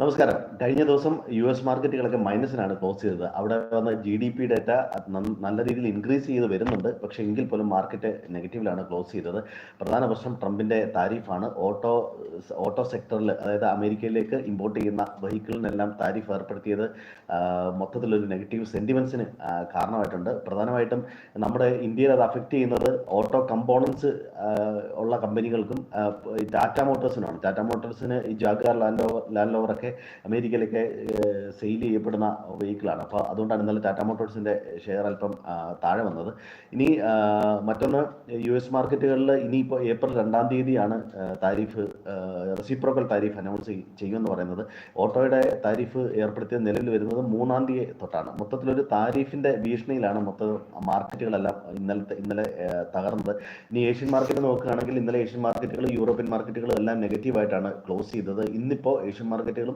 നമസ്കാരം. കഴിഞ്ഞ ദിവസം യു എസ് മാർക്കറ്റുകളൊക്കെ മൈനസിനാണ് ക്ലോസ് ചെയ്തത്. അവിടെ വന്ന ജി ഡി പി ഡേറ്റ നല്ല രീതിയിൽ ഇൻക്രീസ് ചെയ്ത് വരുന്നുണ്ട്. പക്ഷെ എങ്കിൽ പോലും മാർക്കറ്റ് നെഗറ്റീവിലാണ് ക്ലോസ് ചെയ്തത്. പ്രധാന പ്രശ്നം ട്രംപിന്റെ താരിഫാണ്. ഓട്ടോ ഓട്ടോ സെക്ടറിൽ അതായത് അമേരിക്കയിലേക്ക് ഇമ്പോർട്ട് ചെയ്യുന്ന വെഹിക്കിളിനെല്ലാം താരിഫ് ഏർപ്പെടുത്തിയത് മൊത്തത്തിലൊരു നെഗറ്റീവ് സെന്റിമെന്റ്സിന് കാരണമായിട്ടുണ്ട്. പ്രധാനമായിട്ടും നമ്മുടെ ഇന്ത്യയിൽ അത് അഫക്റ്റ് ചെയ്യുന്നത് ഓട്ടോ കമ്പോണൻസ് ഉള്ള കമ്പനികൾക്കും ടാറ്റ മോട്ടോഴ്സിനാണ്. ടാറ്റ മോട്ടോഴ്സിന് ഈ ജാഗ്വാർ ലാൻഡ് ലാൻഡ് ഓവറൊക്കെ അമേരിക്കയിലൊക്കെ സെയിൽ ചെയ്യപ്പെടുന്ന വെഹിക്കിളാണ് അപ്പോൾ അതുകൊണ്ടാണ് ഇന്നലെ ടാറ്റ മോട്ടോഴ്സിന്റെ ഷെയർ അല്പം താഴെ വന്നത്. ഇനി മറ്റൊന്ന് യു എസ് മാർക്കറ്റുകളിൽ ഇനിയിപ്പോൾ ഏപ്രിൽ രണ്ടാം തീയതിയാണ് താരിഫ് റെസിപ്രോക്കൽ താരിഫ് അനൗൺസ് ചെയ്യുമെന്ന് പറയുന്നത്. ഓട്ടോയുടെ താരിഫ് ഏർപ്പെടുത്തിയ നിലവിൽ വരുന്നത് മൂന്നാം തീയതി തൊട്ടാണ്. മൊത്തത്തിലൊരു താരിഫിന്റെ ഭീഷണിയിലാണ് മൊത്തം മാർക്കറ്റുകളെല്ലാം ഇന്നലത്തെ ഇന്നലെ തകർന്നത്. ഇനി ഏഷ്യൻ മാർക്കറ്റ് നോക്കുകയാണെങ്കിൽ ഇന്നലെ ഏഷ്യൻ മാർക്കറ്റുകൾ യൂറോപ്യൻ മാർക്കറ്റുകളും എല്ലാം നെഗറ്റീവായിട്ടാണ് ക്ലോസ് ചെയ്തത്. ഇന്നിപ്പോൾ ഏഷ്യൻ മാർക്കറ്റുകളും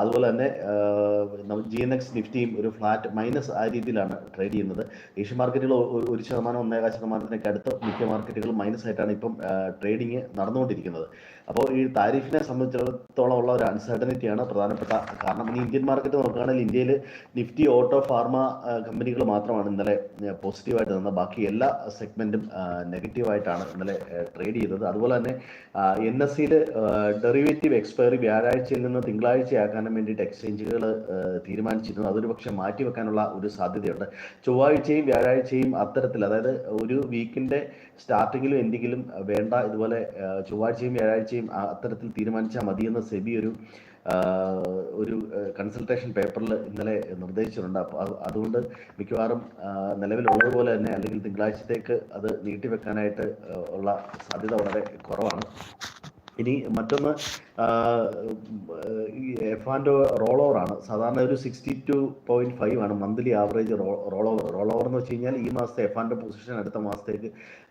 അതുപോലെ തന്നെ ജി എൻ എക്സ് നിഫ്റ്റിയും ഒരു ഫ്ലാറ്റ് മൈനസ് ആ രീതിയിലാണ് ട്രേഡ് ചെയ്യുന്നത്. ഏഷ്യൻ മാർക്കറ്റുകൾ ഒരു ശതമാനം ഒന്നേകാൽ ശതമാനത്തിനൊക്കെ അടുത്ത് മിക്ക മാർക്കറ്റുകൾ മൈനസ് ആയിട്ടാണ് ഇപ്പം ട്രേഡിങ് നടന്നുകൊണ്ടിരിക്കുന്നത്. അപ്പോൾ ഈ താരിഫിനെ സംബന്ധിച്ചിടത്തോളം ഉള്ള ഒരു അൺസർട്ടനിറ്റിയാണ് പ്രധാനപ്പെട്ട കാരണം. ഇനി ഇന്ത്യൻ മാർക്കറ്റ് നോക്കുകയാണെങ്കിൽ ഇന്ത്യയിൽ നിഫ്റ്റി ഓട്ടോ ഫാർമ കമ്പനികൾ മാത്രമാണ് ഇന്നലെ പോസിറ്റീവായിട്ട് നിന്നത് ബാക്കി എല്ലാ സെഗ്മെന്റും നെഗറ്റീവായിട്ടാണ് ഇന്നലെ ട്രേഡ് ചെയ്തത്. അതുപോലെ തന്നെ എൻ എസ് സിയിൽ ഡെറിവേറ്റീവ് എക്സ്പയറി വ്യാഴാഴ്ചയിൽ നിന്ന് തിങ്കളാഴ്ചയാക്കാനും വേണ്ടിയിട്ട് എക്സ്ചേഞ്ചുകൾ തീരുമാനിച്ചിരുന്നു. അതൊരു പക്ഷേ മാറ്റിവെക്കാനുള്ള ഒരു സാധ്യതയുണ്ട്. ചൊവ്വാഴ്ചയും വ്യാഴാഴ്ചയും അത്തരത്തിൽ അതായത് ഒരു വീക്കിന്റെ സ്റ്റാർട്ടിങ്ങിലും എൻഡിങ്ങിലും വേണ്ട ഇതുപോലെ ചൊവ്വാഴ്ചയും വ്യാഴാഴ്ചയും അത്തരത്തിൽ തീരുമാനിച്ചാൽ മതിയെന്ന് സെബി ഒരു ഒരു കൺസൾട്ടേഷൻ പേപ്പറിൽ ഇന്നലെ നിർദ്ദേശിച്ചിട്ടുണ്ട്. അപ്പോൾ അതുകൊണ്ട് മിക്കവാറും നിലവിലുള്ളതുപോലെ തന്നെ അല്ലെങ്കിൽ തിങ്കളാഴ്ചത്തേക്ക് അത് നീട്ടിവെക്കാനായിട്ട് ഉള്ള സാധ്യത വളരെ കുറവാണ്. ഇനി മറ്റൊന്ന് എഫ് ആൻഡ് റോൾ ഓവർ ആണ് സാധാരണ ഒരു സിക്സ്റ്റി ടു പോയിന്റ് ഫൈവ് ആണ് monthly average roll over roll over എന്ന് വെച്ച് കഴിഞ്ഞാൽ ഈ മാസത്തെ എഫ് ആൻഡ് പൊസിഷൻ അടുത്ത മാസത്തേക്ക്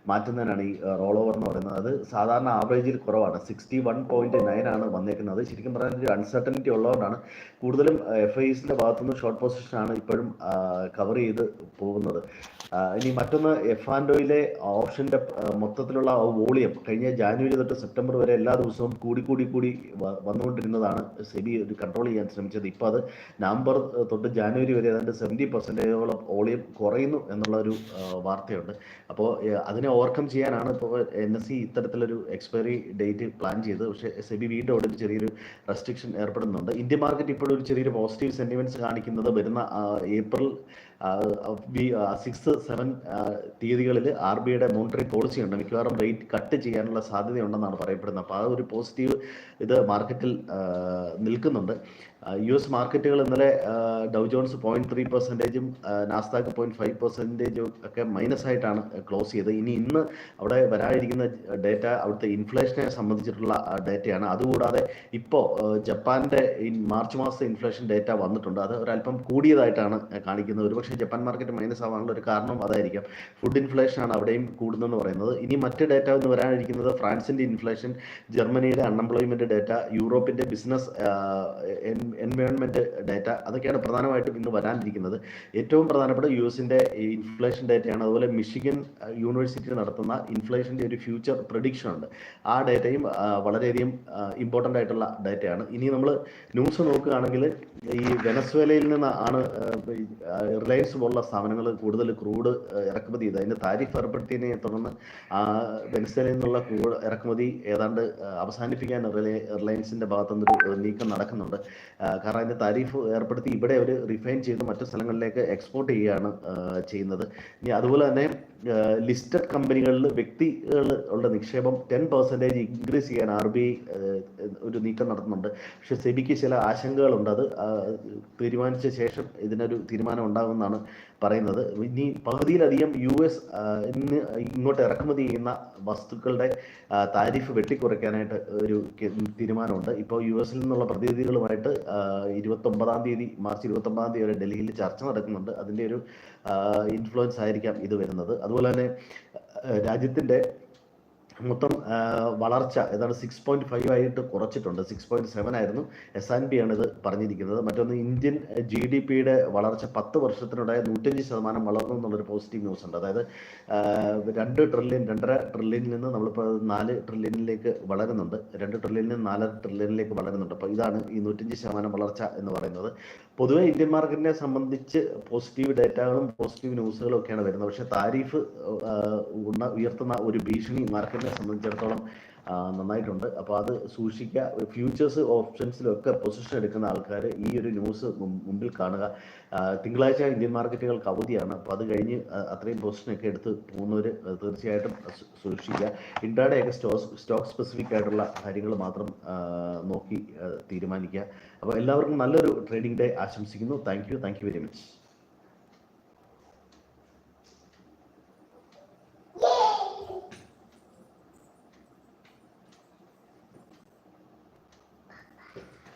മാറ്റുന്നതിനാണ് ഈ റോൾ ഓവർ എന്ന് പറയുന്നത്. അത് സാധാരണ ആവറേജിൽ കുറവാണ്. സിക്സ്റ്റി വൺ പോയിന്റ് നയൻ ആണ് വന്നേക്കുന്നത്. ശരിക്കും പറഞ്ഞാൽ ഒരു അൺസർട്ടനിറ്റി ഉള്ളതുകൊണ്ടാണ് കൂടുതലും എഫ് ഐസിന്റെ ഭാഗത്തുനിന്ന് ഷോർട്ട് പൊസിഷൻ ആണ് ഇപ്പോഴും കവർ ചെയ്ത് പോകുന്നത്. ഇനി മറ്റൊന്ന് എഫ് ആൻഡോയിലെ ഓപ്ഷന്റെ മൊത്തത്തിലുള്ള വോളിയം കഴിഞ്ഞ ജാനുവരി തൊട്ട് സെപ്റ്റംബർ വരെ എല്ലാ ദിവസവും കൂടി കൂടി കൂടി വന്നുകൊണ്ടിരുന്നതാണ് സെബി ഒരു കൺട്രോൾ ചെയ്യാൻ ശ്രമിച്ചത്. ഇപ്പോൾ അത് നവംബർ തൊട്ട് ജാനുവരി വരെ അതിന്റെ സെവന്റി പെർസെന്റേജോളം വോളിയം കുറയുന്നു എന്നുള്ള ഒരു വാർത്തയുണ്ട്. അപ്പോൾ അതിനെ ഓവർകം ചെയ്യാനാണ് ഇപ്പോൾ എൻ എസ് സി ഇത്തരത്തിലൊരു എക്സ്പയറി ഡേറ്റ് പ്ലാൻ ചെയ്തത്. പക്ഷേ സെബി വീണ്ടും അവിടെ ഒരു ചെറിയൊരു റെസ്ട്രിക്ഷൻ ഏർപ്പെടുന്നുണ്ട്. ഇന്ത്യൻ മാർക്കറ്റ് ഇപ്പോഴും ഒരു ചെറിയൊരു പോസിറ്റീവ് സെന്റിമെന്റ്സ് കാണിക്കുന്നത് വരുന്ന ഏപ്രിൽ സിക്സ് സെവൻ തീയതികളിൽ ആർ ബി ഐയുടെ മോണിറ്ററി പോളിസി ഉണ്ട്. മിക്കവാറും റേറ്റ് കട്ട് ചെയ്യാനുള്ള സാധ്യതയുണ്ടെന്നാണ് പറയപ്പെടുന്നത്. അപ്പോൾ ആ ഒരു പോസിറ്റീവ് ഇത് മാർക്കറ്റിൽ നിൽക്കുന്നുണ്ട്. യു എസ് മാർക്കറ്റുകൾ ഇന്നലെ ഡൗ ജോൺസ് പോയിന്റ് ത്രീ പെർസെന്റേജും നാസ്താക്ക് പോയിന്റ് ഫൈവ് പെർസെന്റേജും ഒക്കെ മൈനസ് ആയിട്ടാണ് ക്ലോസ് ചെയ്തത്. ഇനി ഇന്ന് അവിടെ വരാതിരിക്കുന്ന ഡേറ്റ അവിടുത്തെ ഇൻഫ്ലേഷനെ സംബന്ധിച്ചിട്ടുള്ള ഡേറ്റയാണ് അതുകൂടാതെ ഇപ്പോൾ ജപ്പാന്റെ ഈ മാർച്ച് മാസത്തെ ഇൻഫ്ലേഷൻ ഡേറ്റ വന്നിട്ടുണ്ട്. അത് ഒരല്പം കൂടിയതായിട്ടാണ് കാണിക്കുന്നത്. ഒരുപക്ഷെ ജപ്പാൻ മാർക്കറ്റ് മൈനസ് ആവാനുള്ള ഒരു കാരണം അതായിരിക്കാം. ഫുഡ് ഇൻഫ്ലേഷൻ ആണ് അവിടെയും കൂടുന്നതെന്ന് പറയുന്നത്. ഇനി മറ്റ് ഡേറ്റ എന്ന് വരാനിരിക്കുന്നത് ഫ്രാൻസിന്റെ ഇൻഫ്ലേഷൻ ജർമ്മനിയുടെ അൺഎംപ്ലോയ്മെന്റ് ഡേറ്റ യൂറോപ്പിന്റെ ബിസിനസ് എൻവയോൺമെന്റ് ഡേറ്റ അതൊക്കെയാണ് പ്രധാനമായിട്ടും ഇന്ന് വരാനിരിക്കുന്നത്. ഏറ്റവും പ്രധാനപ്പെട്ട യു എസിന്റെ ഇൻഫ്ലേഷൻ ഡേറ്റയാണ്. അതുപോലെ മിഷിഗൻ യൂണിവേഴ്സിറ്റി നടത്തുന്ന ഇൻഫ്ലേഷന്റെ ഒരു ഫ്യൂച്ചർ പ്രഡിക്ഷൻ ഉണ്ട്. ആ ഡേറ്റയും വളരെയധികം ഇമ്പോർട്ടന്റ് ആയിട്ടുള്ള ഡേറ്റയാണ്. ഇനി നമ്മൾ ന്യൂസ് നോക്കുകയാണെങ്കിൽ ഈ വെനസ്വേലയിൽ നിന്ന് ആണ് പോലുള്ള സ്ഥാപനങ്ങൾ കൂടുതൽ ക്രൂഡ് ഇറക്കുമതി ചെയ്ത്. അതിന്റെ താരിഫ് ഏർപ്പെടുത്തിയതിനെ തുടർന്ന് വെനസ്വേലയിൽ നിന്നുള്ള ക്രൂഡ് ഇറക്കുമതി ഏതാണ്ട് അവസാനിപ്പിക്കാൻ റിലയൻസിന്റെ ഭാഗത്തുനിന്നൊരു നീക്കം നടക്കുന്നുണ്ട്. കാരണം അതിന്റെ താരിഫ് ഏർപ്പെടുത്തി ഇവിടെ അവർ റിഫൈൻ ചെയ്ത് മറ്റു സ്ഥലങ്ങളിലേക്ക് എക്സ്പോർട്ട് ചെയ്യുകയാണ് ചെയ്യുന്നത്. ഇനി അതുപോലെ തന്നെ ലിസ്റ്റഡ് കമ്പനികളിൽ വ്യക്തികൾ ഉള്ള നിക്ഷേപം ടെൻ പെർസെന്റേജ് ഇൻക്രീസ് ചെയ്യാൻ ആർ ബി ഐ ഒരു നീക്കം നടത്തുന്നുണ്ട്. പക്ഷെ സെബിക്ക് ചില ആശങ്കകളുണ്ട്. അത് തീരുമാനിച്ച ശേഷം ഇതിനൊരു തീരുമാനം ഉണ്ടാകുമെന്നാണ് പറയുന്നത്. ഇനി പകുതിയിലധികം യു എസ് ഇങ്ങോട്ട് ഇറക്കുമതി ചെയ്യുന്ന വസ്തുക്കളുടെ താരിഫ് വെട്ടിക്കുറയ്ക്കാനായിട്ട് ഒരു തീരുമാനമുണ്ട്. ഇപ്പോൾ യു എസിൽ നിന്നുള്ള പ്രതിനിധികളുമായിട്ട് ഇരുപത്തൊമ്പതാം തീയതി മാർച്ച് ഇരുപത്തൊമ്പതാം തീയതി വരെ ഡൽഹിയിൽ ചർച്ച നടക്കുന്നുണ്ട്. അതിന്റെ ഒരു ഇൻഫ്ലുവൻസ് ആയിരിക്കാം ഇത് വരുന്നത്. അതുപോലെ തന്നെ ആ, രാജ്യത്തിന്റെ മൊത്തം വളർച്ച ഏതാണ്ട് സിക്സ് പോയിന്റ് ഫൈവ് ആയിട്ട് കുറച്ചിട്ടുണ്ട്. സിക്സ് പോയിന്റ് സെവൻ ആയിരുന്നു എസ് ആൻ പി ആണ് ഇത് പറഞ്ഞിരിക്കുന്നത്. മറ്റൊന്ന് ഇന്ത്യൻ ജി ഡി പിയുടെ വളർച്ച പത്ത് വർഷത്തിനുണ്ടായ നൂറ്റഞ്ച് ശതമാനം വളർന്നു എന്നുള്ളൊരു പോസിറ്റീവ് ന്യൂസ് ഉണ്ട്. അതായത് രണ്ട് ട്രില്യൺ രണ്ടര ട്രില്യണിൽ നിന്ന് നമ്മളിപ്പോൾ നാല് ട്രില്യണിലേക്ക് വളരുന്നുണ്ട്. രണ്ട് ട്രില്യണിൽ നിന്ന് നാലര ട്രില്യണിലേക്ക് വളരുന്നുണ്ട്. അപ്പോൾ ഇതാണ് ഈ നൂറ്റഞ്ച് ശതമാനം വളർച്ച എന്ന് പറയുന്നത്. പൊതുവെ ഇന്ത്യൻ മാർക്കറ്റിനെ സംബന്ധിച്ച് പോസിറ്റീവ് ഡേറ്റകളും പോസിറ്റീവ് ന്യൂസുകളും ഒക്കെയാണ് വരുന്നത്. പക്ഷേ താരിഫ് ഉയർത്തുന്ന ഒരു ഭീഷണി മാർക്കറ്റിനെ സംബന്ധിച്ചിടത്തോളം നന്നായിട്ടുണ്ട്. അപ്പോൾ അത് സൂക്ഷിക്കുക. ഫ്യൂച്ചേഴ്സ് ഓപ്ഷൻസിലൊക്കെ പൊസിഷൻ എടുക്കുന്ന ആൾക്കാർ ഈ ഒരു ന്യൂസ് മുമ്പിൽ കാണുക. തിങ്കളാഴ്ച ഇന്ത്യൻ മാർക്കറ്റുകൾക്ക് അവധിയാണ്. അപ്പോൾ അത് കഴിഞ്ഞ് അത്രയും പൊസിഷനൊക്കെ എടുത്ത് പോകുന്നവർ തീർച്ചയായിട്ടും സൂക്ഷിക്കുക. ഇൻട്രാഡേ ഒക്കെ സ്റ്റോക്ക് സ്റ്റോക്ക് സ്പെസിഫിക് ആയിട്ടുള്ള കാര്യങ്ങൾ മാത്രം നോക്കി തീരുമാനിക്കുക. അപ്പോൾ എല്ലാവർക്കും നല്ലൊരു ട്രേഡിംഗ് ഡേ ആശംസിക്കുന്നു. Thank you. Thank you very much.